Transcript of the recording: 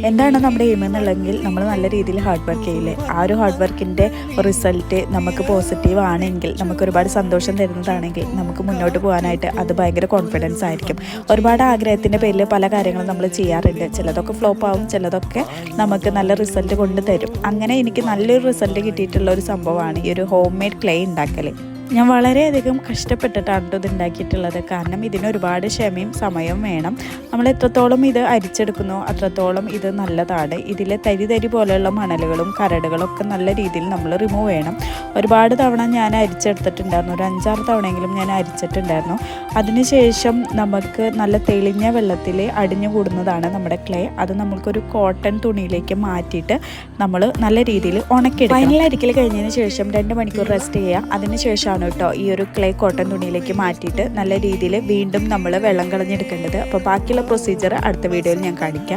എന്താണ് നമ്മുടെ എയിം എന്നുള്ളെങ്കിൽ നമ്മൾ നല്ല രീതിയിൽ ഹാർഡ് വർക്ക് ചെയ്യില്ലേ? ആ ഒരു ഹാർഡ് വർക്കിന്റെ റിസൾട്ട് നമുക്ക് പോസിറ്റീവ് ആണെങ്കിൽ നമുക്ക് ഒരുപാട് സന്തോഷം തരുന്നതാണെങ്കിൽ നമുക്ക് മുന്നോട്ട് പോകാനായിട്ട് അത് ഭയങ്കര കോൺഫിഡൻസ് ആയിരിക്കും. ഒരുപാട് ആഗ്രഹത്തിന്റെ പേരിൽ പല കാര്യങ്ങളും നമ്മൾ ചെയ്യാറുണ്ട്. ചിലതൊക്കെ ഫ്ലോപ്പ് ആവും ചിലതൊക്കെ നമുക്ക് നല്ല റിസൾട്ട് കൊണ്ട് തരും. അങ്ങനെ എനിക്ക് നല്ലൊരു റിസൾട്ട് കിട്ടിയിട്ടുള്ള ഒരു സംഭവമാണ് ഈ ഒരു ഹോം മെയ്ഡ് ക്ലേ ഉണ്ടാക്കൽ ഞാൻ വളരെയധികം കഷ്ടപ്പെട്ടിട്ടാണ് ഇത് ഉണ്ടാക്കിയിട്ടുള്ളത്. കാരണം ഇതിന് ഒരുപാട് ക്ഷമയും സമയവും വേണം. നമ്മൾ എത്രത്തോളം ഇത് അരിച്ചെടുക്കുന്നു അത്രത്തോളം ഇത് നല്ലതാണ്. ഇതിലെ തരി തരി പോലെയുള്ള മണലുകളും കരടുകളും ഒക്കെ നല്ല രീതിയിൽ നമ്മൾ റിമൂവ് ചെയ്യണം. ഒരുപാട് തവണ ഞാൻ അരിച്ചെടുത്തിട്ടുണ്ടായിരുന്നു. ഒരു അഞ്ചാറ് തവണയെങ്കിലും ഞാൻ അരിച്ചിട്ടുണ്ടായിരുന്നു. അതിനുശേഷം നമുക്ക് നല്ല തെളിഞ്ഞ വെള്ളത്തിൽ അടിഞ്ഞു കൂടുന്നതാണ് നമ്മുടെ ക്ലേ അത് നമ്മൾക്കൊരു കോട്ടൺ തുണിയിലേക്ക് മാറ്റിയിട്ട് നമ്മൾ നല്ല രീതിയിൽ ഉണക്കിയെടുക്കും ഫൈനൽ അരിക്കൽ കഴിഞ്ഞതിന് ശേഷം രണ്ട് മണിക്കൂർ റെസ്റ്റ് ചെയ്യുക. അതിനുശേഷമാണ് കേട്ടോ. ഈ ഒരു ക്ലേ കോട്ടൺ തുണിയിലേക്ക് മാറ്റിയിട്ട് നല്ല രീതിയിൽ വീണ്ടും നമ്മൾ വെള്ളം കളഞ്ഞെടുക്കേണ്ടത്. അപ്പോൾ ബാക്കിയുള്ള പ്രൊസീജിയർ അടുത്ത വീഡിയോയിൽ ഞാൻ കാണിക്കാം.